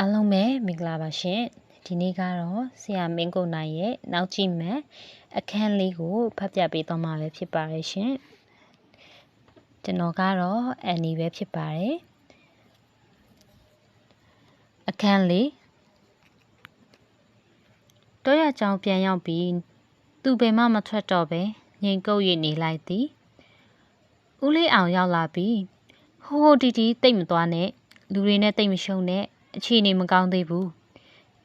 အားလုံးပဲမင်္ဂလာပါရှင်ဒီနေ့ကတော့ဆရာမင်းကုန်နိုင်ရဲ့နောက်ကြည့်မယ်အခန်းလေးကိုဖတ်ပြပေးသွားမှာပဲဖြစ်ပါတယ်ရှင်ကျွန်တော်ကတော့အန်နီပဲဖြစ်ပါတယ်အခန်းလေးတော့ရကြောင်ပြန်ရောက်ပြီးသူဘယ်မှမထွက်တော့ပဲငိန်ကုတ်ရနေလိုက်သည်ဦးလေးအောင်ရောက်လာပြီးဟိုးဟိုးတီတီတိတ်မသွားနဲ့လူတွေနဲ့တိတ်မရှုံနဲ့ အခြေအနေမကောင်းသေးဘူး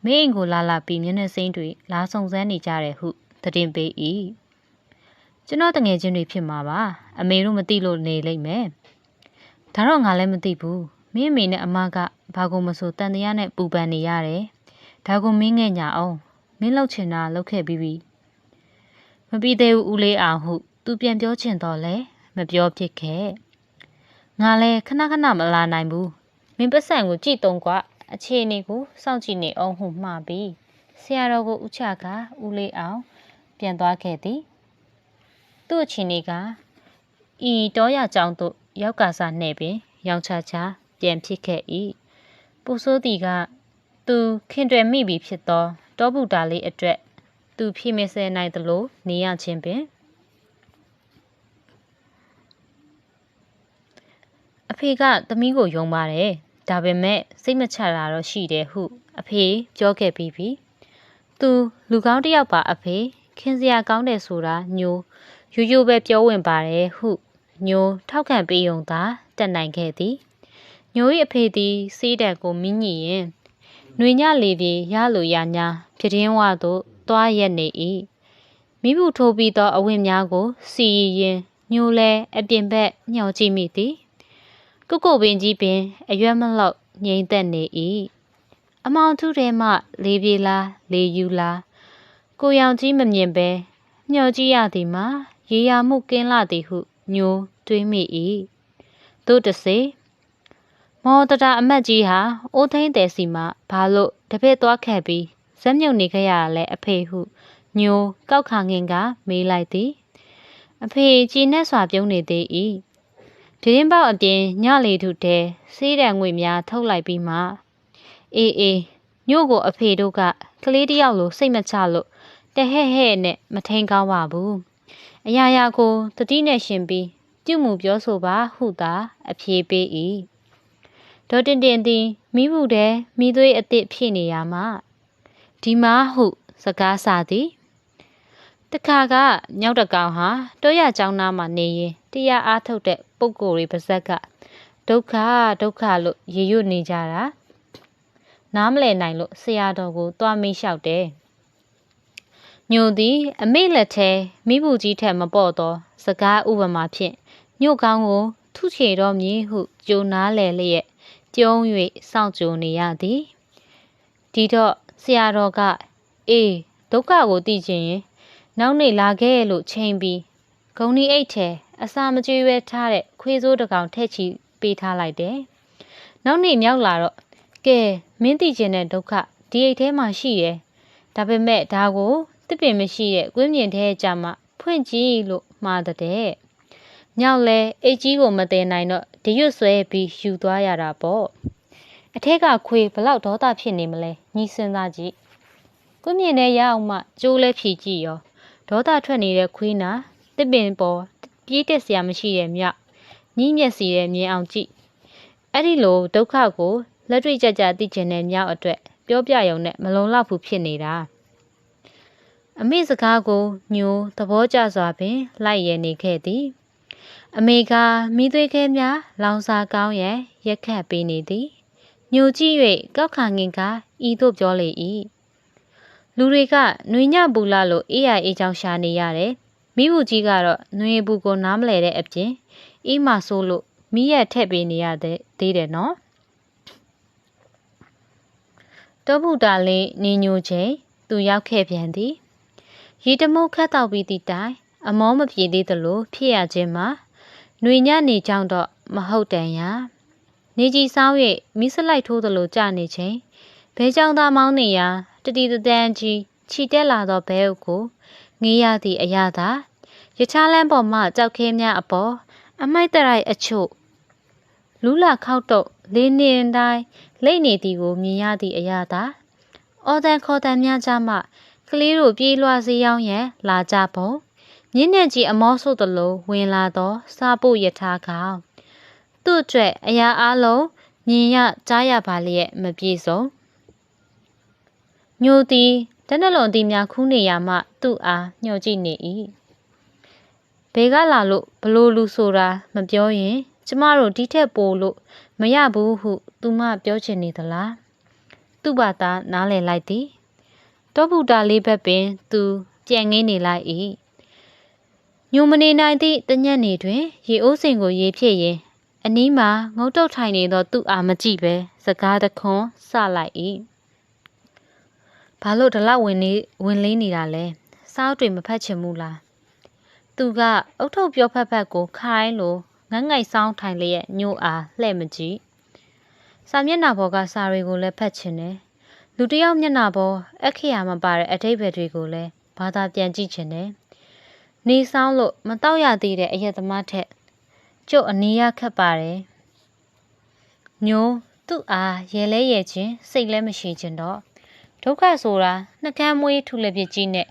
မင်းအိမ်ကိုလာလာပြီးမျက်နှာစိမ်းတွေလာစုံစမ်းနေကြတယ်ဟုသတင်းပေး၏ကျွန်တော်တငယ်ချင်းတွေဖြစ်မှာပါအမေတို့မသိလို့နေလိမ့်မယ်ဒါတော့ငါလည်းမသိဘူးမင်းအမေနဲ့အမကဘာကိုမဆိုတန်တရားနဲ့ပူပန်နေရတယ်ဒါကိုမင်းငဲ့ညာအောင်မင်းလောက်ချင်တာလောက်ခဲ့ပြီးပြီမပြီးသေးဘူးဦးလေးအောင်ဟုသူပြန်ပြောချင်တော့လဲမပြောဖြစ်ခဲ့ငါလည်းခဏခဏမလာနိုင်ဘူးမင်းပတ်စံကိုကြည့်တုံးကွာ အခြေအနေကိုစောင့်ကြည့်နေအောင်ဟုမှားပြီးဆရာတော်ကိုဥချကဦးလေးအောင် ပြန်သွားခဲ့သည်သူ့အခြေအနေကဤတောရကြောင်သို့ရောက်ကစားနှဲ့ပင် ရောင်ချချပြန်ဖြစ်ခဲ့၏ပူဆိုးသည်ကသူခင်တွယ်မိပြီဖြစ်သောတောဗုဒ္ဓလေးအတွက်သူဖြည့်မစဲနိုင်သလိုနေရခြင်းပင်အဖေကသမီးကိုယုံပါတယ် ဒါပေမဲ့စိတ်မချတာတော့ရှိတယ်ဟု အဖေပြောခဲ့ပြီးပြီသူလူကောင်းတစ်ယောက်ပါအဖေခင်စရာကောင်းတယ်ဆိုတာညိုရိုးရိုးပဲပြောဝင်ပါတယ်ဟုညိုထောက်ခံပေးုံသာတက်နိုင်ခဲ့သည်ညို၏အဖေသည်စေးတက်ကိုမိညင်ရင်ຫນွေညလေပြေရလိုရညာပြတင်းဝသို့သွားရက်နေ၏မိဘူးထိုးပြီးသောအဝင့်များကိုစီရင်ညိုလဲအပြင်ဘက်ညှော်ကြည့်မိသည် ကုကုပင်ကြီးပင် အရွက်မလောက်ငြိမ်သက်နေ၏အမောင်ထုထဲမှလေးပြေလားလေးယူလားကိုရောင်ကြီးမမြင်ပဲမျှော်ကြည့်ရသည်မှာရေရာမှုကင်းလာသည်ဟုညိုတွေးမိ၏သို့တစေမော်တတာအမတ်ကြီးဟာအိုးထိန်တယ်စီမှဘာလို့တပည့်သွားခဲ့ပြီးဇက်မြုပ်နေခဲ့ရလဲအဖေဟုညိုကောက်ခါငင်ကမေးလိုက်သည်အဖေကြည်နဲ့စွာပြုံးနေသေး၏ ပြင်းပေါက်အပြင်ညလေထုတဲစေးတံငွေများထုတ်လိုက်ပြီးမှအေးအေးညို့ကိုအဖေတို့ကကလေးတယောက်လိုစိတ်မချလို့တဟဲ့ဟဲ့နဲ့မထိန်ကောင်းပါဘူးအရာရာကိုတတိနဲ့ရှင်ပြီးပြုမှုပြောဆိုပါဟုသာအဖြေပေး၏ဒေါ်တင်တင်သည်မိဘူးတဲ့မိသွေးအစ်စ်ဖြစ်နေရမှဒီမှာဟုစကားစာသည်တခါကညောက်တကောင်ဟာတောရကျောင်းသားမှာနေရင်တရားအားထုတ်တဲ့ ပုံကိုယ်တွေပါဇက်ကဒုက္ခဒုက္ခလို့ရေရွတ်နေကြတာနားမလည်နိုင်လို့ဆရာတော်ကိုသွားမေးလျှောက်တယ်ညိုသည် အမိလက်ထဲမိဘူးကြီးထက်မပေါ့သော စကားဥပမာဖြင့်ညို့ကောင်းကိုထုချေတော်မည်ဟုကြိုနားလည်လျက်ပြုံး၍စောင့်ကြိုနေရသည်ဒီတော့ဆရာတော်ကအေးဒုက္ခကိုသိချင်ရင် နောက်နေ့လာခဲ့လို့ချိန်ပြီးဂုံဒီအိတ်ထဲ အစာမကျွေးပဲထားတဲ့ခွေးစိုးတစ်ကောင်ထည့်ချီပေးထားလိုက်တယ်။နောက်နေ့မြောက်လာတော့ကဲမင်းသိကျင်တဲ့ဒုက္ခဒီအိတ်ထဲမှာရှိတယ်။ဒါပေမဲ့ဒါကိုတစ်ပင်မရှိတဲ့ကွင်းမြင်ထဲကြမှာဖွင့်ကြည့်လို့မှားတဲ့။မြောက်လဲအိတ်ကြီးကိုမတည်နိုင်တော့ဒီရွတ်ဆွဲပြီးယူသွားရတာပေါ့။အထက်ကခွေဘလောက်ဒေါသဖြစ်နေမလဲညီစင်သားကြည့်။ကွင်းမြင်ထဲရအောင်မှကျိုးလဲဖြီကြည့်ရောဒေါသထွက်နေတဲ့ခွေးနာတစ်ပင်ပေါ် ပြေးတက်စရာမရှိတဲ့မြောက်ညီးမျက်စီရဲ့မြင်အောင်ကြည့်အဲ့ဒီလိုဒုက္ခကိုလက်တွေ့ကြကြသိကျင်တဲ့မြောက်အတွက်ပြောပြရုံနဲ့မလုံလောက်ဘူးဖြစ်နေတာအမေစကားကိုညိုသဘောကျစွာပင်လိုက်ရနေခဲ့သည်အမေကမိသွေးခဲများလောင်စာကောင်းရန်ရက်ခတ်ပေးနေသည်ညိုကြည့်၍ကောက်ခါငင်ကဤသို့ပြောလေ၏လူတွေကနှွေညပူလာလို့အေးရအေးချောင်းရှာနေရတယ် မိဘူးကြီးကတော့နှွေဘူးကိုနားမလဲတဲ့အပြင်အေးမဆိုးလို့မိရက်ထက်ပေးနေရတဲ့သေးတယ်နော်တောဗုဒ္ဓလေးနေညိုချိန်သူရောက်ခဲ့ပြန်သည်ရေတမုတ်ခတ်တော့ပြီးသည့်တိုင်အမောမပြေသေးသလိုဖြစ်ရခြင်းမှာຫນွေညနေကြောင်းတော့မဟုတ်တန်ရနေကြီးဆောင်း၍မိစလိုက်ထိုးသလိုကြနေချိန်ဘဲကြောင်သားမောင်းနေရာတတိတတန်းကြီးခြိတက်လာသောဘဲအုပ်ကို ငေးရသည့်အရာသာရချားလန်းပေါ်မှကြောက်ခဲများအပေါ်အမိုက်တရိုက်အချို့လူလာခောက်တော့လေးနေတိုင်းလိမ့်နေသည်ကိုမြင်ရသည့်အရာသာအော်တန်ခေါ်တန်များကြမှကလေးတို့ပြေးလွှားစေးရောင်းရန်လာကြပုံမြင်းနဲ့ကြီးအမောဆို့သလိုဝင်လာသောစားဖို့ယထာကောင်သူ့အတွက်အရာအလုံးမြင်ရကြားရပါလျက်မပြေဆုံးညိုသည်တနလွန်သည်များခူးနေရမှသူ့အားညှော်ကြည့်နေ၏ဘေကလာလို့ဘလို့လူဆိုတာမပြောရင် ကျမတို့ဒီထက်ပိုလို့မရဘူးဟု သူမပြောချင်နေသလားသူ့ဘာသာနားလည်လိုက်သည်တောဗုဒ္ဓလေးဘက်ပင် သူကြံငင်းနေလိုက်၏ညုံမနေနိုင်သည့်တညက်နေတွင် ရေအိုးစိန်ကိုရေဖြစ်ရင်အနီးမှာငုတ်တုတ်ထိုင်နေသောသူ့အားမကြည့်ပဲစကားတခွန်းဆလိုက်၏ ဘာလို့ဒီလောက်ဝင်နေဝင်လေးနေတာလဲစောက်တွေမဖတ်ချင်ဘူးလားသူကအုတ်ထုတ်ပြောဖက်ဖက်ကိုခိုင်းလို့ငတ်ငိုက်ဆောင်ထိုင်လျက်ညို့အားလှဲ့မကြည့်စာမျက်နှာပေါ်ကစာတွေကိုလည်းဖတ်ချင်တယ်လူတယောက်မျက်နှာပေါ်အခရာမပါတဲ့အထိပ္ပယ်တွေကိုလည်းဘာသာပြန်ကြည့်ချင်တယ်နေဆောင်လို့မတော့ရသေးတဲ့အရက်သမားထက်ကျုပ်အနီးရခက်ပါတယ်ညိုးသူ့အားရဲလဲရဲချင်းစိတ်လဲမရှိချင်းတော့ ဒုက္ခဆိုတာနှကမ်းမွေးထုလက်ပြကြီးနဲ့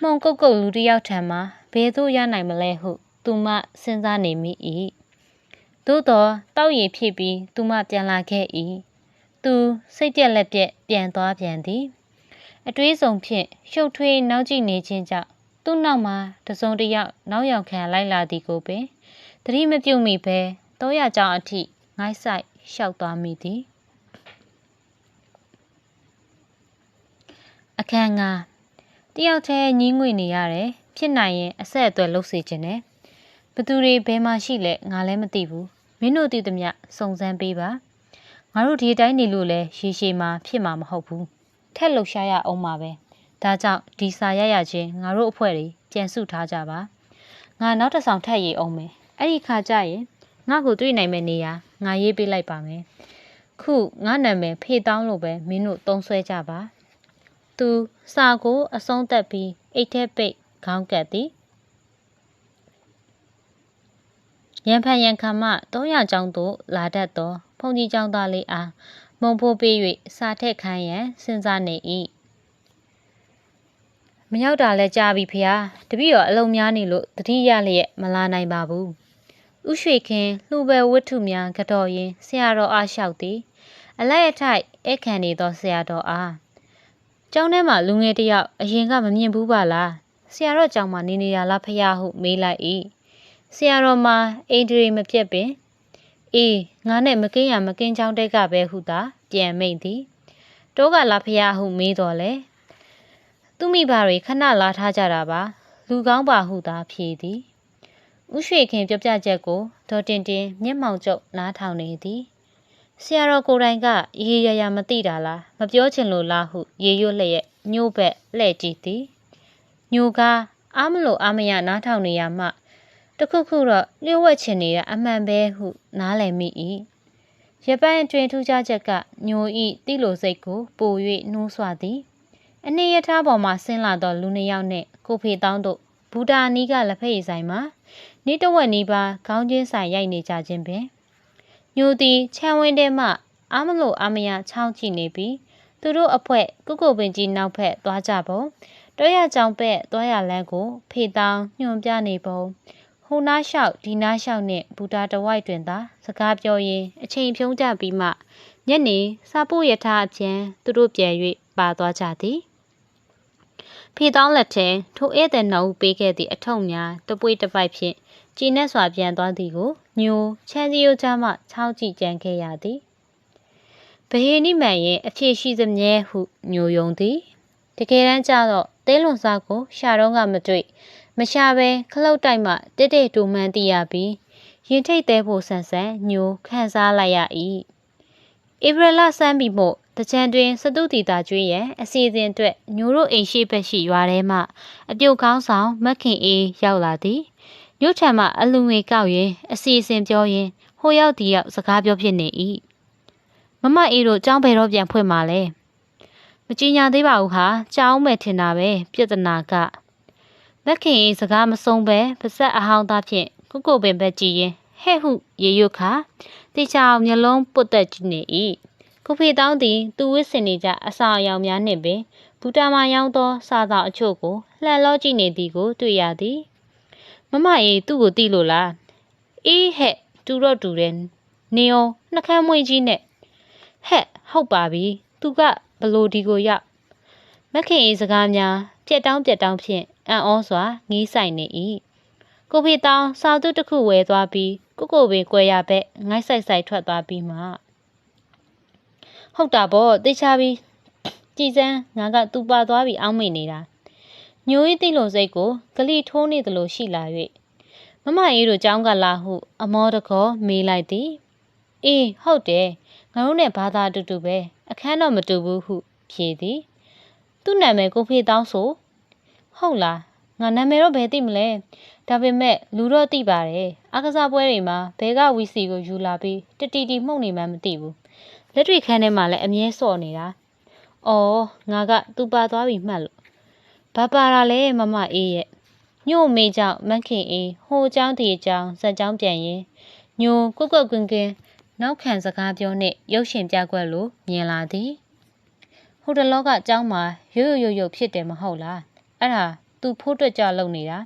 မှုံကုတ်ကုတ်လူတယောက်ထံမှာဘယ်သို့ရနိုင်မလဲဟု သူမစဉ်းစားနေမိ၏သို့တော့တောက်ရည်ဖြစ်ပြီးသူမပြန်လာခဲ့၏သူစိတ်ပြက်လက်ပြက်ပြန်သွားပြန်သည်အတွေးဆုံးဖြင့်ရှုပ်ထွေးနောက်ကျနေခြင်းကြောင့်သူ့နောက်မှာတစုံတစ်ယောက်နောက်ရောက်ခံလိုက်လာသည်ကိုပင်သတိမပြုတ်မိဘဲတော့ရကြောင်အထိငိုင်းဆိုင်ရှောက်သွားမိသည် အခန်းငါတယောက်တည်းညင်းငွေနေရတယ်ဖြစ်နိုင်ရင်အဆက်အသွယ်လုပ်စေခြင်းနဲ့ဘသူတွေဘယ်မှာရှိလဲငါလည်းမသိဘူးမင်းတို့သိသမျှစုံစမ်းပေးပါငါတို့ဒီတိုင်းနေလို့လဲရေရှည်မှာဖြစ်မှာမဟုတ်ဘူးထက်လှရှားရအောင်ပါပဲဒါကြောင့်ဒီစာရရချင်းငါတို့အဖွဲ့တွေပြန်စုထားကြပါငါနောက်တစ်ဆောင်ထပ်ရေးအောင်မယ်အဲ့ဒီခါကျရင်ငါ့ကိုတွေ့နိုင်မယ့်နေရာငါရေးပေးလိုက်ပါမယ်ခုငါနာမည်ဖေတောင်းလို့ပဲမင်းတို့သုံးဆွဲကြပါ သူစာကိုအဆုံးသက်ပြီးအိတ်ထဲပိတ်ခေါင်းကပ်သည်ရန်ဖန်ရန်ခံမှ300ကျောင်းသို့လာတတ်သောဖုန်ကြီးကျောင်းသားလေးအားမုံဖိုးပေး၍စာထက်ခိုင်းရန်စဉ်းစားနေ၏မရောက်တာလဲကြားပြီဖေဟာတပည့်တော်အလုံးများနေလို့တတိယလျက်မလာနိုင်ပါဘူးဥရွှေခင်လှူပဲဝတ္ထုများကတော့ရင်ဆရာတော်အားလျှောက်သည် အလိုက်အထိုက်အခန့်နေသောဆရာတော်အား ကျောင်းထဲမှာလူငယ်တယောက်အရင်ကမမြင်ဘူးပါလားဆရာတော်ကျောင်းမှာနေနေရလားဖះဟုမေးလိုက်၏ဆရာတော်မှာအိန္ဒြေမပြတ်ပင်အေးငါနဲ့မကင်းရမကင်းချောင်းတဲ့ကပဲဟုသာပြန်မိန်သည်တောကလာဖះဟုမေးတော်လဲသူမိဘတွေခဏလာထားကြတာပါလူကောင်းပါဟုသာဖြေသည်ဥရွှေခင်ပြောပြချက်ကိုဒေါ်တင်တင်မျက်မှောင်ကျုပ်နားထောင်နေသည် ဆရာတော်ကိုယ်တိုင်ကရေရရမသိတာလားမပြောချင်လို့လားဟုရေရွတ်လျက်ညို့ဘက်လှဲ့ကြည့်သည်ညိုကားအားမလို့အားမရနားထောင်နေရမှတခုခုတော့လျှို့ဝှက်ချင်နေတာအမှန်ပဲဟုနားလည်မိ၏ရပန်းအတွင်ထူးခြားချက်ကညိုဤတိလိုစိတ်ကိုပို၍နှိုးဆွသည်အနည်းရထားပေါ်မှဆင်းလာသောလူနှစ်ယောက်နှင့်ကိုဖေတောင်းတို့ဘူတာနီးကလက်ဖက်ရည်ဆိုင်မှာနေတဝက်နီးပါးခေါင်းချင်းဆိုင်ရိုက်နေကြခြင်းပင် ညိုသည်ခြံဝင်းထဲမှအာမလို့အာမရချောင်းကြည့်နေပြီးသူတို့အဖွဲကုကုပင်ကြီးနောက်ဖက်သွားကြပုံတောရကြောင်ပဲ့သွားရလန်းကို ဖေတောင်းညွန်ပြနေပုံဟိုနားလျှောက်ဒီနားလျှောက်နှင့်ဘူတာတဝိုက်တွင်သာစကားပြောရင်းအချိန်ဖြုံးကြပြီးမှညနေစာပို့ရထားအပြန်သူတို့ပြန်၍ပါသွားကြသည် ဖေတောင်းလက်ထဲထိုဧည့်သည်နှုတ်ပေးခဲ့သည့်အထုပ်များတပွေးတစ်ပိုက်ဖြင့်ကြည်နက်စွာပြန်သွားသည်ကိုညိုချမ်းစီယိုချမှချောင်းကြည့်ကြံခဲ့ရသည်ဘဟေနိမန်ရဲ့အဖြစ်ရှိသမျှဟုညိုယုံသည်တကယ်တမ်းကျတော့တဲလွန်စားကိုရှာတော့ကမတွေ့မရှာပဲခလုတ်တိုက်မှတစ်တဲ့တူမှန်းသိရပြီးရင်ထိတ်သေးဖို့ဆန်ဆန်ညိုခန်းစားလိုက်ရ၏ဧပြီလဆန်းပြီမို့ တကြံတွင်စတုတီတာကျွေးရန်အစီအစဉ်အတွက်ညိုတို့အိမ်ရှိဘက်ရှိရွာထဲမှအပြုတ်ကောင်းဆောင်မက်ခင်အေးရောက်လာသည်ညို့ထံမှအလူငွေကောက်ရင်အစီအစဉ်ပြောရင်ဟိုရောက်ဒီရောက်စကားပြောဖြစ်နေ၏မမအေးတို့ចောင်းဘယ်တော့ပြန်ဖွင့်มาလဲမကြင်ညာသေးပါဘူးဟာကြောင်းမဲ့ထင်တာပဲပြဿနာကမက်ခင်အေးစကားမဆုံးပဲပါဆက်အဟောင်းသားဖြင့်ကုကုပင်ဘက်ကြည့်ရင်ဟဲ့ဟုရေရွတ်ခါတေချာအောင်မျက်လုံးပုတ်တက်ကြည့်နေ၏ ကိုဖေတောင်းသည်သူဝစ်စင်နေကြအစာအယောင်များနှင့်ပင်ဘူတာမာရောင်းသောစားသောအချို့ကိုလှန်လောကြည့်နေသည်ကိုတွေ့ရသည်မမအေးသူ့ကိုတိလို့လားအေးဟဲ့တူတော့တူတယ်နေအောင်နှကမ်းမွေးကြီးနဲ့ဟဲ့ဟုတ်ပါပြီသူကဘလို့ဒီကိုရောက်မခင်အေးစကားများပြက်တောင်းပြက်တောင်းဖြင့်အံ့ဩစွာငီးဆိုင်နေ၏ကိုဖေတောင်းစာသူတစ်ခုဝယ်သွားပြီးကိုကိုပင်ကွယ်ရဘက်ငိုက်ဆိုင်ဆိုင်ထွက်သွားပြီးမှ ဟုတ်တာပေါ့တေချာပြီးကြည်စမ်းငါကသူပါသွားပြီးအောင်းမိနေတာညိုရေးသိလို့စိတ်ကိုဂလိထိုးနေသလိုရှိလာ၍မမအေးတို့ကြောင်းကလာဟု အမောတကောမေးလိုက်သည်အေးဟုတ်တယ်ငါတို့နဲ့ဘာသာတူတူပဲအခန်းတော့မတူဘူးဟု ဖြေသည် သူ့နာမည်ကိုဖေတောင်းဆိုဟုတ်လားငါနာမည်တော့ဘယ်သိမလဲဒါပေမဲ့လူတော့သိပါတယ်အကစားပွဲတွေမှာဘဲကဝီစီကိုယူလာပြီးတတီတီမှုန့်နေမှမသိဘူး လက်တွေခန်းထဲမှာလည်းအမြဲစော့နေတာအော်ငါကသူပါသွားပြီမှတ်လို့ဘာပါတာလဲမမအေးရဲ့ညို့မေကြောင့်မက်ခင်အေးဟိုเจ้าတီเจ้าဇက်เจ้าပြန်ရင်ညိုကွက်ကွက်ကွင်းကွင်းနောက်ခံစကားပြောနဲ့ရုပ်ရှင်ပြကွက်လို့မြင်လာသည်ဟိုတလောကเจ้าမှာရွရွရွရွဖြစ်တယ်မဟုတ်လားအဲ့ဒါသူဖိုးတွက်ကြလုံနေတာ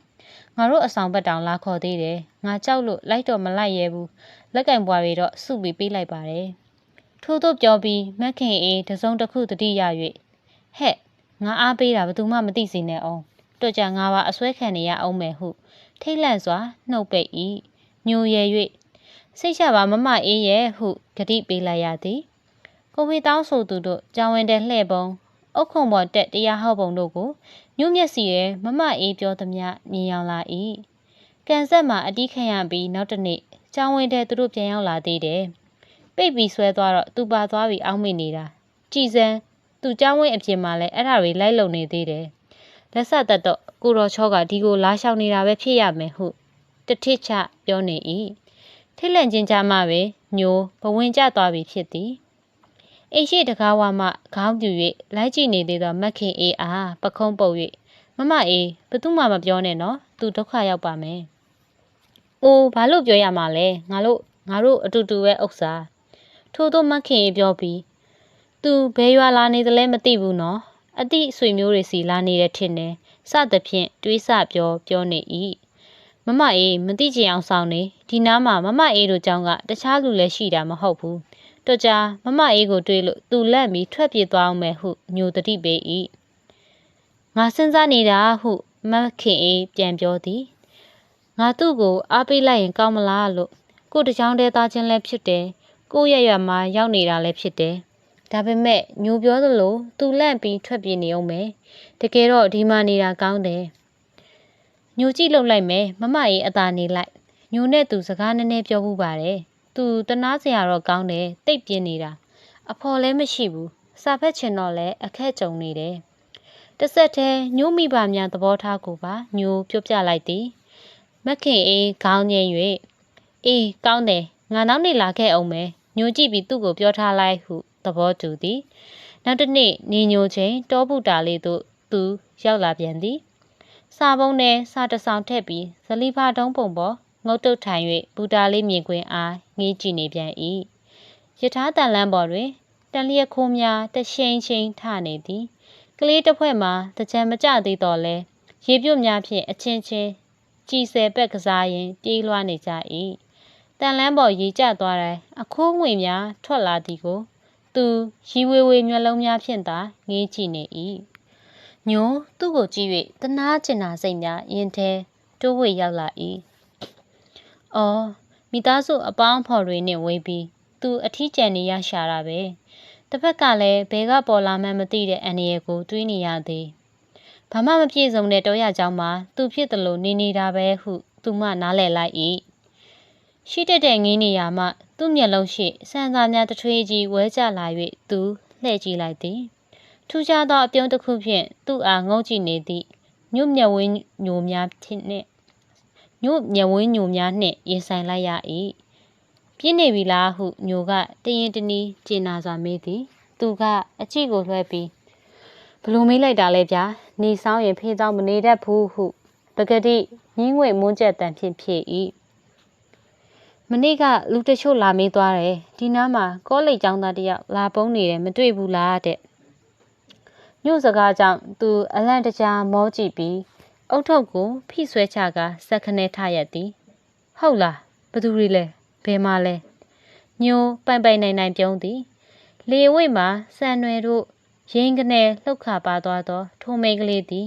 ငါတို့အဆောင်ဘက်တောင်လာခေါ်သေးတယ်ငါကြောက်လို့လိုက်တော့မလိုက်ရဲဘူးလက်ကင်ပွားတွေတော့စုပြီးပေးလိုက်ပါတယ် ထို့သို့ပြောပြီးမက်ခင်အေးတစုံတစ်ခုတတိရ၍ဟဲ့ငါအားပေးတာဘယ်သူမှမသိစေနဲ့အောင်တော့ကြငါပါအစွဲခံနေရအောင်မယ်ဟုထိတ်လန့်စွာနှုတ်ပိတ်၏ညိုရ၍စိတ်ချပါမမအေးရဲ့ဟုဂတိပေးလိုက်ရသည်ကိုဝေတောင်းဆိုသူတို့ကြောင်ဝင်တဲ့လှဲ့ပုံအုတ်ခုံပေါ်တက်တရားဟောက်ပုံတို့ကိုညှို့မျက်စီရဲ့မမအေးပြောသမျှမြင်ရောက်လာ၏ကန်ဆက်မှာအတီးခံရပြီးနောက်တစ်နေ့ကျောင်းဝင်တဲ့သူတို့ပြန်ရောက်လာသေးတယ် ပိတ်ပြီးဆွဲသွားတော့သူပါသွားပြီးအောင်းမိနေတာကြည်စမ်းသူကျောင်းဝင်အပြင်မှာလည်းအဲ့ဒါတွေလိုက်လုံနေသေးတယ်လက်ဆက်သက်တော့ကိုတော်ချောကဒီကိုလာလျှောက်နေတာပဲဖြစ်ရမယ်ဟုတထစ်ချပြောနေ၏ထိတ်လန့်ခြင်းကြမှပဲညိုဘဝင်ကျသွားပြီဖြစ်သည်အိမ်ရှိတကားဝမှခေါင်းပြူ၍လိုက်ကြည့်နေသေးသောမက်ခင်အေးအားပခုံးပုတ်၍မမအေးဘသူမှမပြောနဲ့နော်သူဒုက္ခရောက်ပါမယ်။အိုးဘာလို့ပြောရမှာလဲငါတို့ငါတို့အတူတူပဲဥစ္စာ ထို့သောမခင်အေးပြောပြီးသူဘယ်ရွာလာနေသလဲမသိဘူးနော်အတိဆွေမျိုးတွေစီလာနေတဲ့ထင်တယ်စသဖြင့်တွေးဆပြောပြောနေ၏မမအေးမသိချင်အောင်ဆောင်နေဒီနားမှာမမအေးတို့ကြောင့်ကတခြားလူလည်းရှိတာမဟုတ်ဘူးတော့ကြာမမအေးကိုတွေးလို့သူလက်ပြီးထွက်ပြေးသွားအောင်မယ်ဟုညိုတတိပေး၏ငါစဉ်းစားနေတာဟုမခင်အေးပြန်ပြောသည်ငါသူ့ကိုအားပေးလိုက်ရင်ကောင်းမလားလို့ကိုတချောင်းတဲသားချင်းလည်းဖြစ်တယ် ကိုရရမှာရောက်နေတာလည်းဖြစ်တယ်ဒါပေမဲ့ညိုပြောသလိုသူလန့်ပြီးထွက်ပြေးနေအောင်မယ်တကယ်တော့ဒီမှာနေတာကောင်းတယ်ညိုကြည့်လုပ်လိုက်မယ်မမအေးအသာနေလိုက်ညိုနဲ့သူစကားနည်းနည်းပြောမှုပါတယ်သူတနာစရာတော့ကောင်းတယ်တိတ်ပြင်းနေတာအဖော်လည်းမရှိဘူးစာဖက်ချင်တော့လည်းအခက်ကြုံနေတယ်တစ်ဆက်တည်းညို့မိဘများသဘောထားကိုပါညိုပြောပြလိုက်သည်မခင်အေးခေါင်းငိမ့်၍အေးကောင်းတယ်ငါနောက်နေ့လာခဲ့အောင်မယ် ညိုကြည့်ပြီးသူ့ကိုပြောထားလိုက်ဟုသဘောတူသည်နောက်တစ်နေ့နေညိုချိန်တောပုတာလေးသို့သူရောက်လာပြန်သည်စာပုံးနဲ့စာတဆောင်ထည့်ပြီးဇလီဖာတုံးပုံပေါ်ငုတ်တုတ်ထိုင်၍ဘူတာလေးမြင်ကွင်းအားငေးကြည့်နေပြန်၏ယထာတန်လန်းပေါ်တွင်တန်လျက်ခိုးများတရှိန်ရှိန်ထနေသည်ကလေးတစ်ဖွဲ့မှာတကြံမကြသေးတော့လဲရေပြုတ်များဖြင့်အချင်းချင်းကြည်ဆယ်ပက်ကစားရင်ပြေးလွှားနေကြ၏ တန်လန်းပေါ်ရေကျသွားတဲ့အခိုးငွေများထွက်လာသည်ကို သူရီဝေဝေမျက်လုံးများဖြင့်သာငေးကြည့်နေ၏ညိုသူ့ကိုကြည့်၍တနာကျင်နာစိတ်များရင်ထဲတိုးဝေရောက်လာ၏အော်မိသားစုအပေါင်းဖော်တွေနဲ့ဝေးပြီးသူအထီးကျန်နေရရှာတာပဲတစ်ဖက်ကလည်းဘဲကပေါ်လာမှန်းမသိတဲ့အန်ရီကိုတွေးနေရသည်ဘာမှမပြည့်စုံတဲ့တောရကြောင်းမှာသူဖြစ်တယ်လို့နေနေတာပဲဟုသူမှနားလည်လိုက်၏ ရှိတတ်တဲ့ငင်းနေရာမှ သူ့မျက်လုံးရှိဆန်းစာများတထွေးကြီးဝဲကျလာ၍သူလှည့်ကြည့်လိုက်သည်ထူးခြားသောအပြုံးတစ်ခုဖြင့်သူ့အားငုံကြည့်နေသည့်ညွတ်မျက်ဝင်းညိုများဖြင့်နှင့်ညို့မျက်ဝင်းညိုများနှင့်ရင်ဆိုင်လိုက်ရ၏ပြင်းနေပြီလားဟုညိုကတရင်တနည်းကျင်နာစွာမေးသည် သူကအချီကိုလွှဲပြီးဘလို့မေးလိုက်တာလဲဗျာနေဆောင်ရင်ဖေးတော့မနေတတ်ဘူးဟုပကတိညင်းငွေမွန်းကျက်တန်ဖြင့်ဖြေ၏ မနေ့ကလူတချို့လာမေးသွားတယ်ဒီနားမှာကောလိပ်ကျောင်းသားတစ်ယောက်လာပုံးနေတယ်မတွေ့ဘူးလားတဲ့ညို့စကားကြောင့်သူအလန့်တကြားမောကြည့်ပြီးအုတ်ထုပ်ကိုဖိဆွဲချကစက်ခနဲထရက်သည်ဟုတ်လားဘသူတွေလဲဘယ်မှာလဲညိုပိုင်ပိုင်နိုင်နိုင်ပြုံးသည်လေဝိတ်မှာစံနွယ်တို့ရင်းကနေလှုပ်ခါပါသွားသောထိုမိန်းကလေးသည်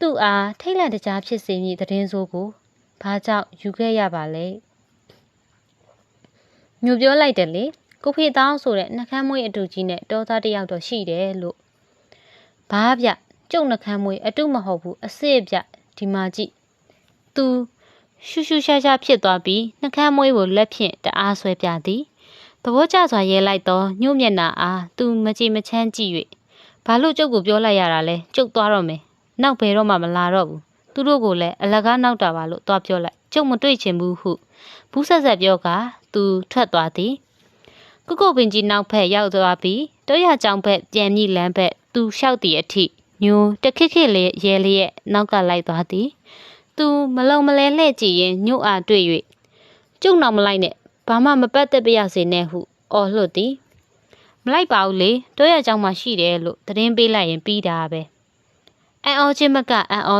သူ့အားထိတ်လန့်တကြားဖြစ်စေမည့်သတင်းဆိုးကိုဘာကြောင့်ယူခဲ့ရပါလဲ ညိုပြောလိုက်တယ်လေကိုဖေတောင်းဆိုတဲ့နှကမ်းမွေးအတူကြီးနဲ့တောသားတစ်ယောက်တော့ရှိတယ်လို့ဘာဗျကျုပ်နှကမ်းမွေးအတုမဟုတ်ဘူးအစ်စ်ဗျဒီမှာကြည့်သူရှူရှူရှားရှားဖြစ်သွားပြီးနှကမ်းမွေးကိုလက်ဖြင့်တအားဆွဲပြသည်သဘောကျစွာရဲလိုက်တော့ညှို့မျက်နှာအားသူမကြည်မချမ်းကြည့်၍ဘာလို့ကျုပ်ကိုပြောလိုက်ရတာလဲကျုပ်သွားတော့မယ်နောက်ဘယ်တော့မှမလာတော့ဘူး သူတို့ကိုလည်းအလကားနောက်တာပါလို့သွားပြောလိုက်ကျုပ်မတွေ့ချင်ဘူးဟုဘူးဆက်ဆက်ပြောကသူထွက်သွားသည်ကုကုပင်ကြီးနောက်ဖက်ရောက်သွားပြီးတောရကြောင်ဖက်ပြန်မြည်လမ်းဖက်သူလျှောက်သည့်အထိညိုတခစ်ခစ်လေးရဲလျက်နောက်ကလိုက်သွားသည်သူမလုံမလဲလှဲ့ကြည့်ရင်ညို့အားတွေ့၍ကျုံနောက်မလိုက်နဲ့ဘာမှမပတ်သက်ပြရစေနဲ့ဟုအော်လှတ်သည်မလိုက်ပါဘူးလေတောရကြောင်မှရှိတယ်လို့သတင်းပေးလိုက်ရင်ပြီးတာပဲအန်အောချင်းမကအန်အော